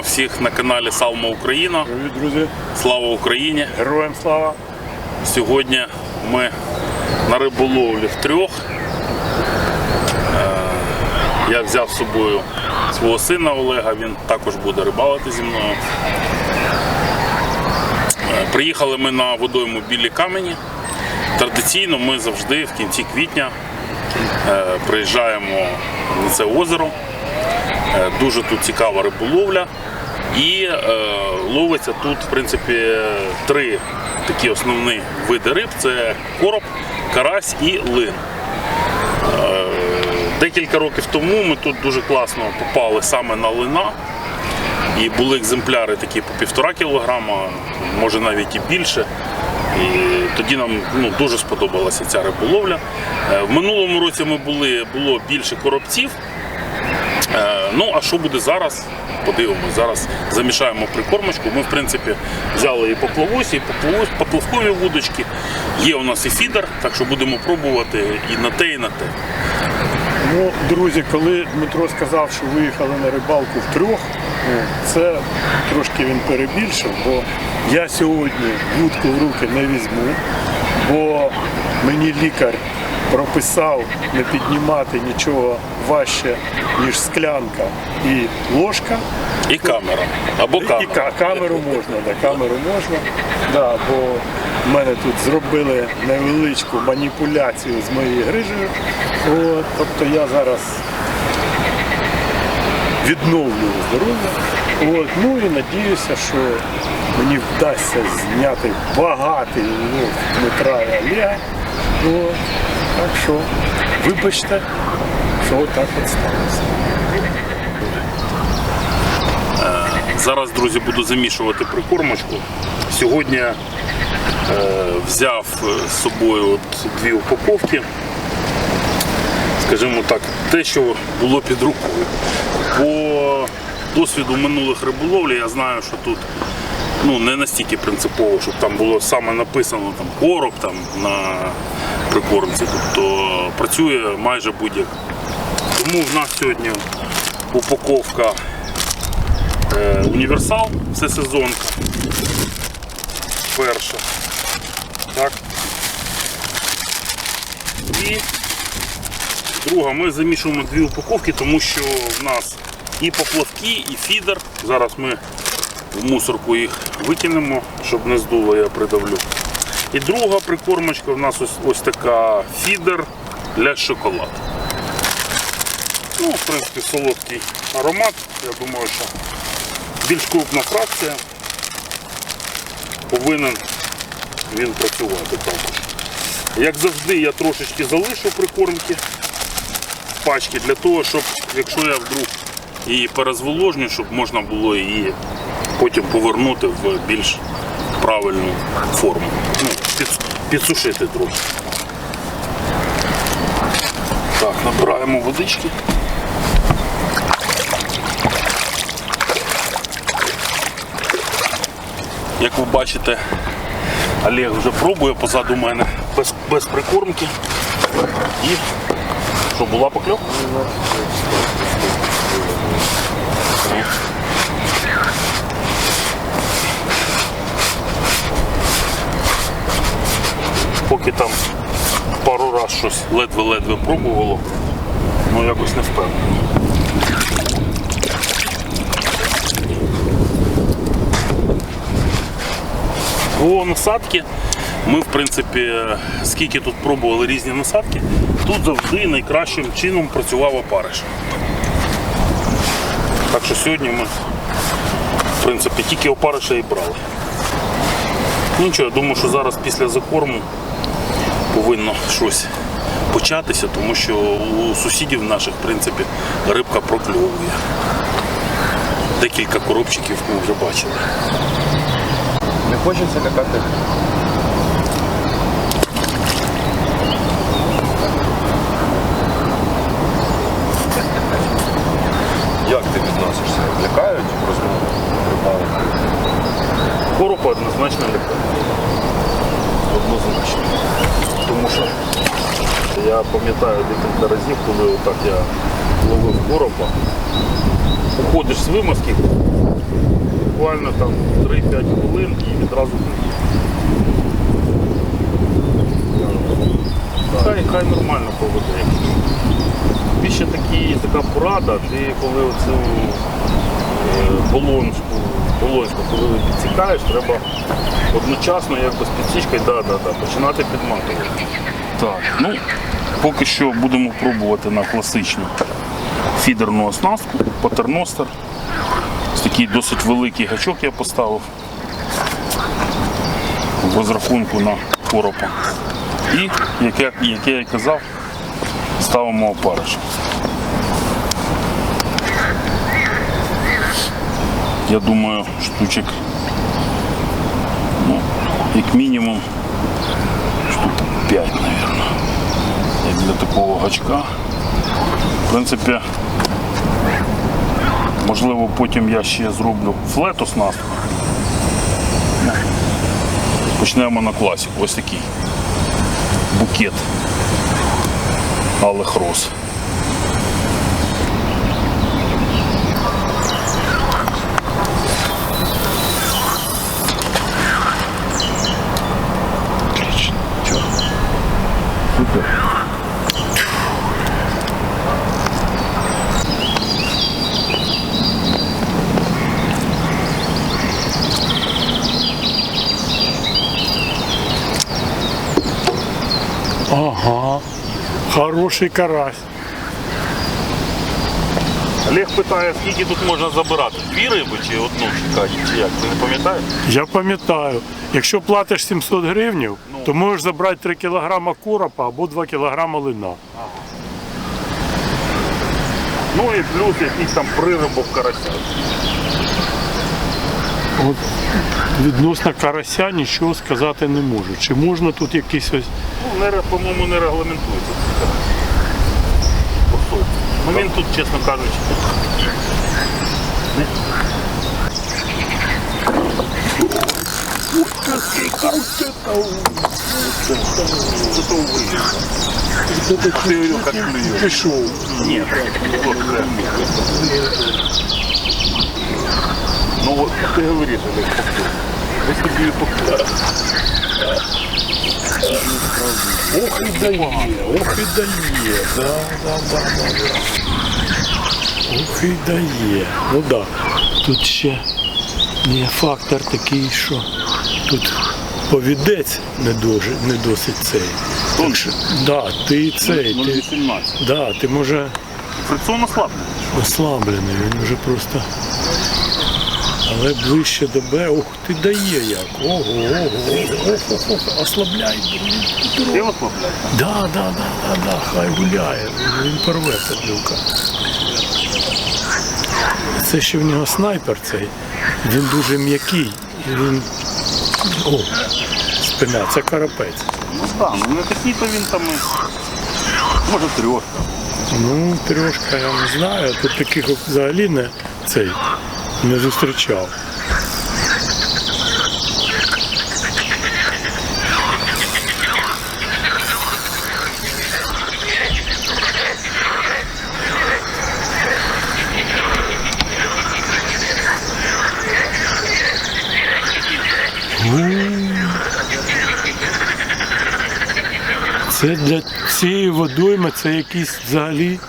Вітаємо всіх на каналі Салма Україна. Привіт, друзі! Слава Україні! Героям слава! Сьогодні ми на риболовлі втрьох. Е, Я взяв з собою свого сина Олега, він також буде рибалити зі мною. Е, Приїхали ми на водойму білі камені. Традиційно ми завжди в кінці квітня е, приїжджаємо на це озеро. Дуже тут цікава риболовля. І е, ловиться тут, в принципі, три такі основні види риб: це короб, карась і лин. Е, декілька років тому ми тут дуже класно попали саме на лина. І були екземпляри такі по півтора кілограма, може навіть і більше. І тоді нам ну, дуже сподобалася ця риболовля. Е, В минулому році ми були, було більше коробців. Е, Ну, а що буде зараз? Подивимось. Зараз замішаємо прикормочку. Ми, в принципі, взяли і поплавосі, і поплавось, поплавкові вудочки. Є у нас і фідер, так що будемо пробувати і на те, і на те. Ну, друзі, коли Дмитро сказав, що виїхали на рибалку втрьох, це трошки він перебільшив, бо я сьогодні вудку в руки не візьму, бо мені лікар прописав не піднімати нічого важче, ніж склянка і ложка. І камера. Або І камера. ка- камеру можна, да, камеру можна. Да, бо в мене тут зробили невеличку маніпуляцію з моєю грижею. От, тобто я зараз відновлюю здоров'я. От, ну і надіюся, що мені вдасться зняти багатий лов Дмитра і Олега. От, так що, вибачте, що отак от сталося. Зараз, друзі, буду замішувати прикормочку. Сьогодні е, взяв е, з собою от дві упаковки. Скажімо так, те, що було під рукою. По досвіду минулих риболовлі я знаю, що тут ну, не настільки принципово, щоб там було саме написано там, короб там, на прикормці. Тобто працює майже будь-як. Тому в нас сьогодні упаковка Е, Універсал, це сезонка. Перша. Так. І друга. Ми замішуємо дві упаковки, тому що в нас і поплавки, і фідер. Зараз ми в мусорку їх викинемо, щоб не здуло, я придавлю. І друга прикормочка у нас ось, ось така фідер для шоколаду. Ну, в принципі, солодкий аромат. Я думаю, що більш крупна фракція. Повинен він працювати також. Як завжди, я трошечки залишу прикормки в пачки для того, щоб, якщо я вдруг її перезволожню, щоб можна було її потім повернути в більш правильну форму. Ну, під, підсушити трохи. Так, набираємо водички. Як ви бачите, Олег вже пробує позаду мене без, без прикормки. І що, була покльовка? Поки там пару раз щось ледве-ледве пробувало, ну якось не впевнено. По насадки ми, в принципі, скільки тут пробували різні насадки, тут завжди найкращим чином працював опариш. Так що сьогодні ми, в принципі, тільки опариша і брали. Ну нічого, я думаю, що зараз після закорму повинно щось початися, тому що у сусідів наших, в принципі, рибка прокльовує. Декілька коробчиків ми вже бачили. Не хочеться лякати. Як ти відносишся? Лякають розмови рибалок? Коропа однозначно лякає. Однозначно. Тому що я пам'ятаю декілька разів, коли отак я ловив коропа, уходиш з вимазки, буквально там 3-5 хвилин і відразу. Хай, хай нормально поведе. Більше такі, така порада, ти коли оцю е, болонську, болонську, коли підсікаєш, треба одночасно якби з підсічкою да, да, да, починати підматувати. Так, ну поки що будемо пробувати на класичну фідерну оснастку, патерностер. Ось такий досить великий гачок я поставив в розрахунку на коропа. І, як я, як я і казав, ставимо опариш. Я думаю, штучок, ну, як мінімум, штук 5, мабуть. Як для такого гачка. В принципі, можливо, потім я ще зроблю флет оснастку. Почнемо на класіку. Ось такий букет алих роз. Супер. Ага. Хороший карась. Олег питає, скільки тут можна забирати? Дві риби чи одну чекати? Чи як? Ти не пам'ятаєш? Я пам'ятаю, якщо платиш 700 гривнів, то можеш забрати 3 кг коропа або 2 кг лина. Ну і плюс якийсь там пририбок карася. От відносно карася нічого сказати не можу. Чи можна тут якийсь ось. Ну, не, по-моєму, не регламентується. Ну він тут, чесно кажучи. Пішов. Прям. Ну вот ты говоришь. Я себе и повторю. Ох і дає, ох і дає. Да, да, да, да. Ох і дає. Ну. Да. Тут ще є фактор такий, що тут повідець не, дуже, не досить цей. Тоньше. Да, ти цей, ти, 0,18. да, ти може Фрикціонно слабо. ослаблений, він вже просто. Але ближче до Б, ух ти дає як. Ого, ого, ого, ого, ого, ослабляй, блін. Ти ослабляєш? Да, да, да, да, да, хай гуляє, він порве подлюка. Це ще в нього снайпер цей. Він дуже м'який. І він. О, спина, це карапець. Ну так, ну не такий то він там. Може трьошка. Ну, трьошка я не знаю. Тут таких взагалі не цей не зустрічав. Це для цієї водойми це якийсь взагалі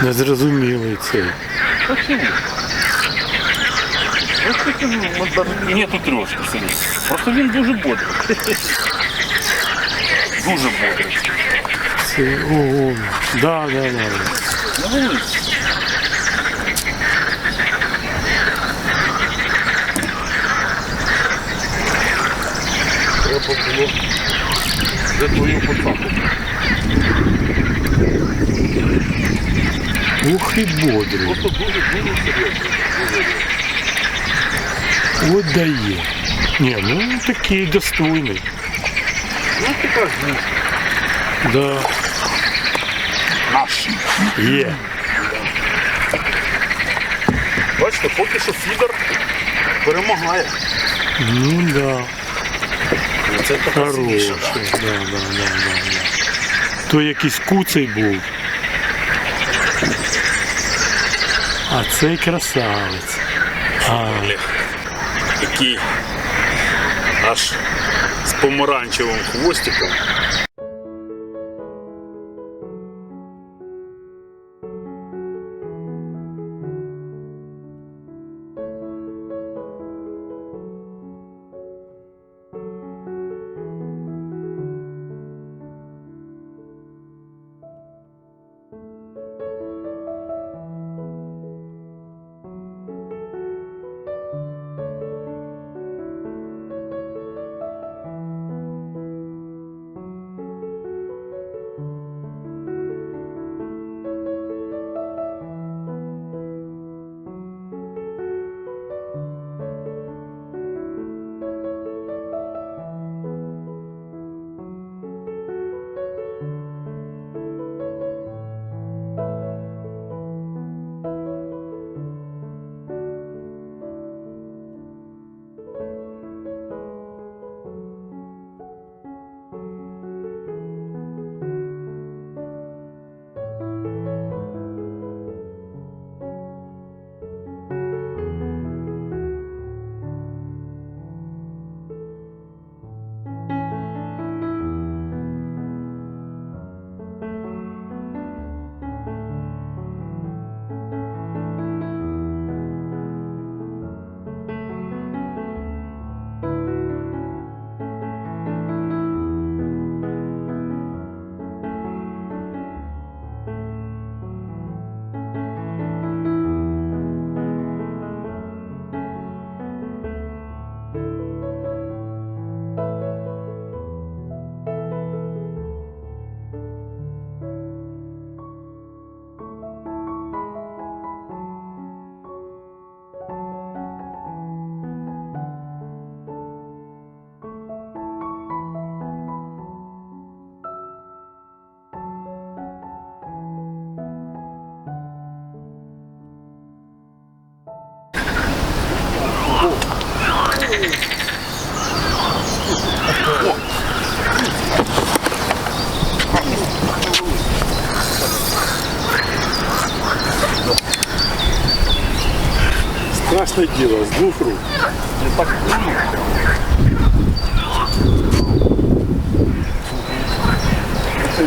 незрозумілий цей. Нету трьошки сьогодні. Просто він дуже бодрий. Дуже бодрий. Це, ого, да, да, да. Ну, великий. Треба було за твою посадку. Ух і бодрий. Просто дуже, дуже серйозно. От дає. Ні, ну такий достойний. Ну, ти кажеш, Да, наш. є. Бачите, поки що фідер перемагає. Ну да. Це Хороший. Да, да, да, да, да. То якийсь куций був. А цей красавець. А, Такий аж з помаранчевим хвостиком. you. Страшне діло, з двох рук.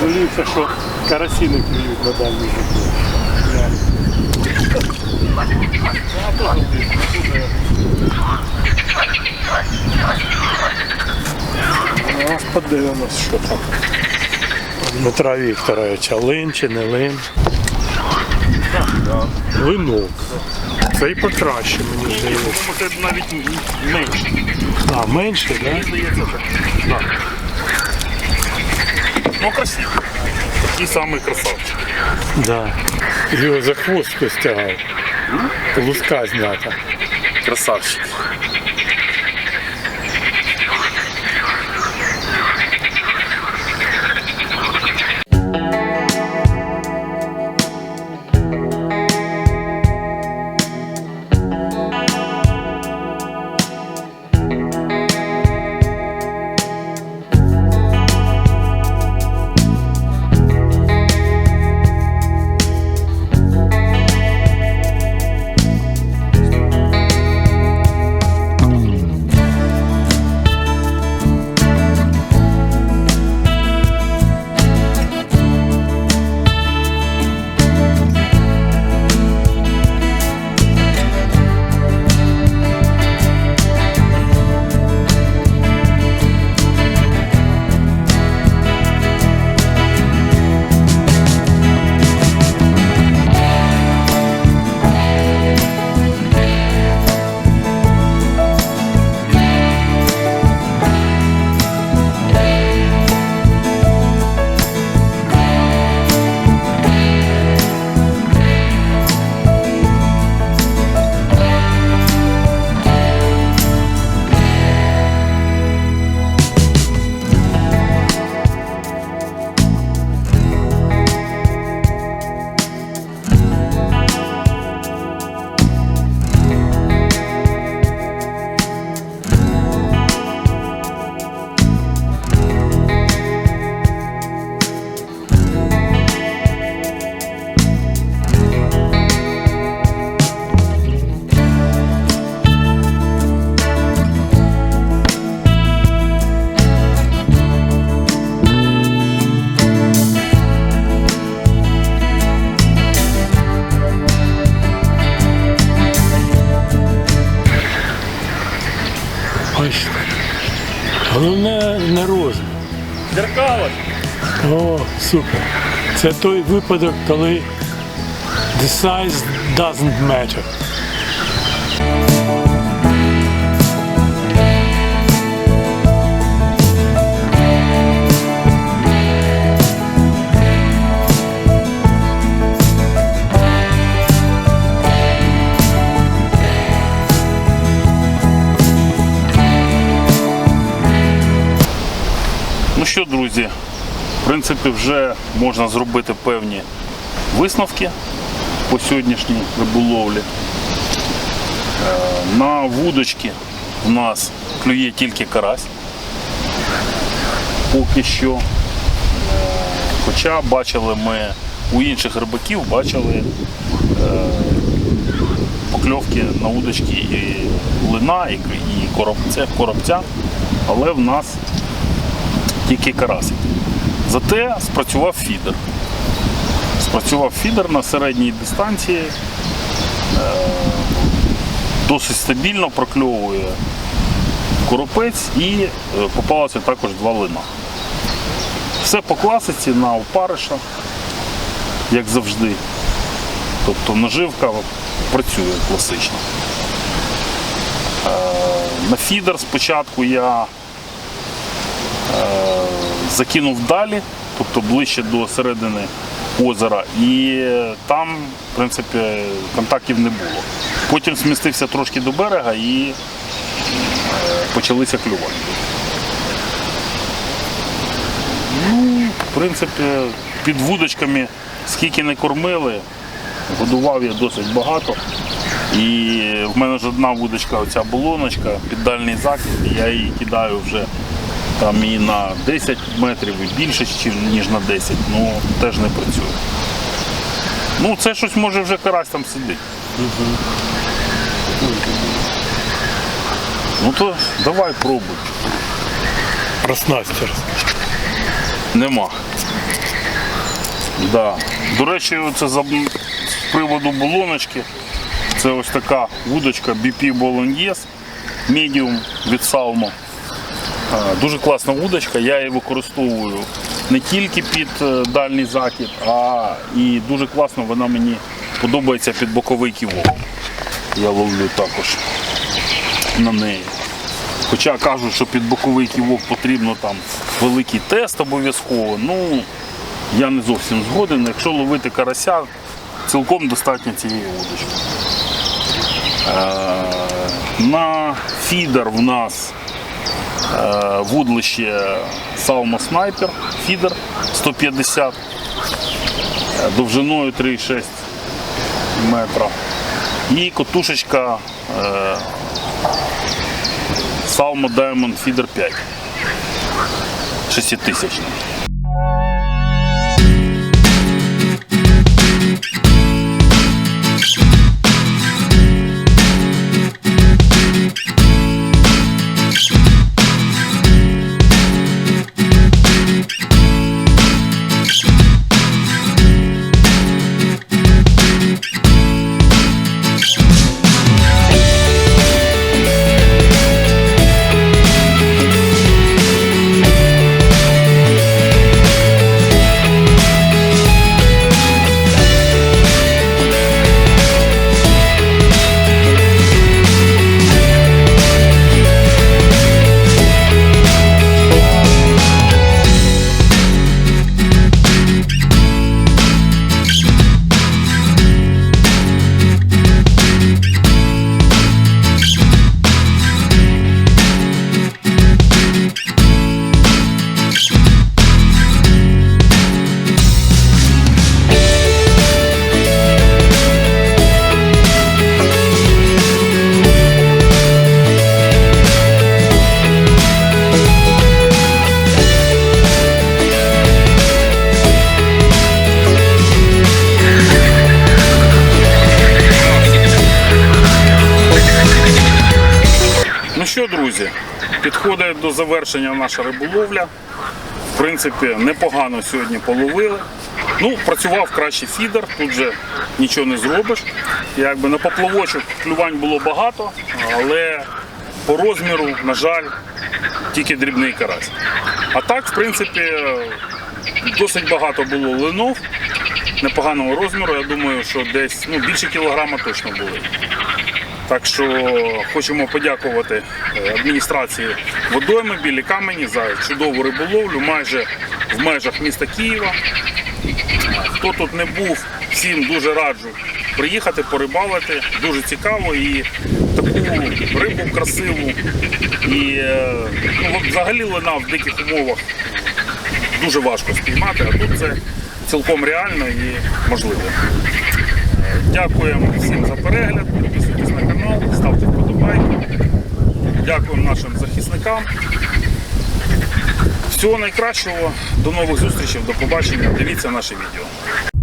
Жалівся, що карасі не клюють на дальній житло. Ну, ось подивимось, що там. Дмитра Вікторовича, лин чи не лин? Линок. Це і покраще, мені здається. Це навіть менше. А, менше, так? Да? Здається, так. Ну, красиво. Такий самий красавчик. Да. Його за хвост хтось тягав. Луска знята. Красавчик. Головне не розмір. Дзеркало. О, супер. Це той випадок, коли the size doesn't matter. Ну що, друзі, в принципі, вже можна зробити певні висновки по сьогоднішній риболовлі. Е, На вудочки в нас клює тільки карась. Поки що. Е, Хоча бачили ми у інших рибаків, бачили е, покльовки на удочки і лина, і, коробця, коробця, але в нас тільки карасик. Зате спрацював фідер. Спрацював фідер на середній дистанції. Е, Досить стабільно прокльовує коропець і е, попалося також два лина. Все по класиці на опариша, як завжди. Тобто наживка працює класично. Е, На фідер спочатку я закинув далі, тобто ближче до середини озера, і там, в принципі, контактів не було. Потім змістився трошки до берега і е, почалися клювати. Ну, в принципі, під вудочками скільки не кормили, годував я досить багато. І в мене ж одна вудочка, оця болоночка, під дальній закид, і я її кидаю вже там і на 10 метрів, і більше, ніж на 10, ну теж не працює. Ну, це щось може вже карась там сидить. Ну то давай пробуй. Про снасті. Нема. Да. До речі, це за, з приводу болоночки. Це ось така вудочка BP Bolognese Medium від Salmo. Е, Дуже класна вудочка, я її використовую не тільки під е, дальній закид, а і дуже класно вона мені подобається під боковий ківок. Я ловлю також на неї. Хоча кажуть, що під боковий ківок потрібно там великий тест обов'язково. Ну, я не зовсім згоден. Якщо ловити карася, цілком достатньо цієї удочки. Е, на фідер в нас вудлище Salmo Sniper, фідер 150, е, довжиною 3,6 метра. І котушечка е, Salmo Diamond Feeder 5. 6000. Що, друзі, підходить до завершення наша риболовля. В принципі, непогано сьогодні половили. Ну, працював краще фідер, тут же нічого не зробиш. Якби на поплавочок клювань було багато, але по розміру, на жаль, тільки дрібний карась. А так, в принципі, досить багато було линов непоганого розміру. Я думаю, що десь ну, більше кілограма точно були. Так що хочемо подякувати е, адміністрації водойми білі камені за чудову риболовлю майже в межах міста Києва. Хто тут не був, всім дуже раджу приїхати, порибалити. Дуже цікаво і таку рибу красиву. І е, ну, взагалі лина в диких умовах дуже важко спіймати, а тут це цілком реально і можливо. Е, Дякуємо всім за перегляд. Підписуйтесь на канал, ставте вподобайки. Дякуємо нашим захисникам. Всього найкращого, до нових зустрічей, до побачення. Дивіться наше відео.